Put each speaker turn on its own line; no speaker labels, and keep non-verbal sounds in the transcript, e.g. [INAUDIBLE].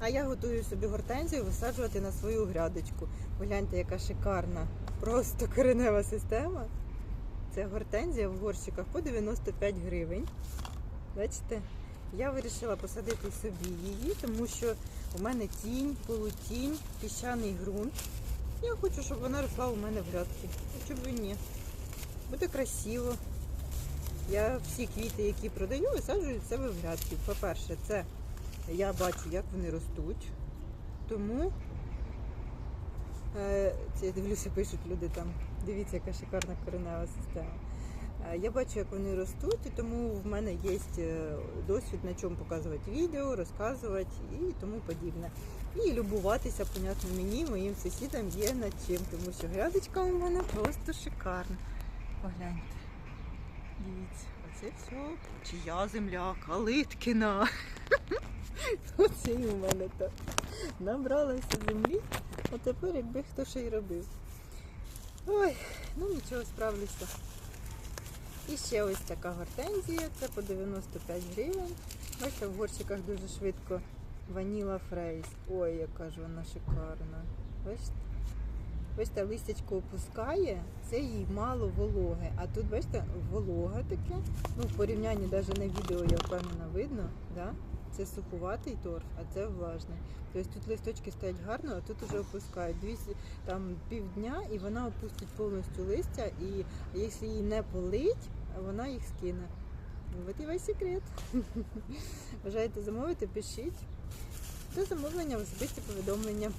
А я готую собі гортензію висаджувати на свою грядочку. Погляньте, яка шикарна, просто коренева система. Це гортензія в горщиках по 95 гривень. Бачите? Я вирішила посадити собі її, тому що у мене тінь, полутінь, піщаний ґрунт. Я хочу, щоб вона росла у мене в грядці. Чому б і ні? Буде красиво. Я всі квіти, які продаю, висаджую в себе в грядки. По-перше, це я бачу, як вони ростуть. Тому е, це я дивлюся, пишуть люди там. Дивіться, яка шикарна коренева система. Е, Я бачу, як вони ростуть, і тому в мене є е, досвід на чому показувати відео, розказувати і тому подібне. І любуватися, понятно, мені, моїм сусідам є над чим, тому що грядочка у мене просто шикарна. Погляньте. Дивіться, оце все чия земля, Калиткіна. Оце і у мене так. Набралася землі, а тепер якби хто ще й робив. Ой, ну нічого, справлюся. І ще ось така гортензія, це по 95 гривень. Бачите, в горщиках дуже швидко ваніла фрейс. Ой, яка ж вона шикарна. Бачите? Бачите, листячко опускає, це їй мало вологи. А тут, бачите, волога таке. Ну, в порівнянні навіть на відео, я впевнена, видно, да? Це сухуватий торф, а це влажний. Тобто тут листочки стоять гарно, а тут вже опускають. Дві, там півдня і вона опустить повністю листя, і якщо її не полить, вона їх скине. От і весь секрет. [LAUGHS] Бажаєте замовити, пишіть. До замовлення особисті повідомлення.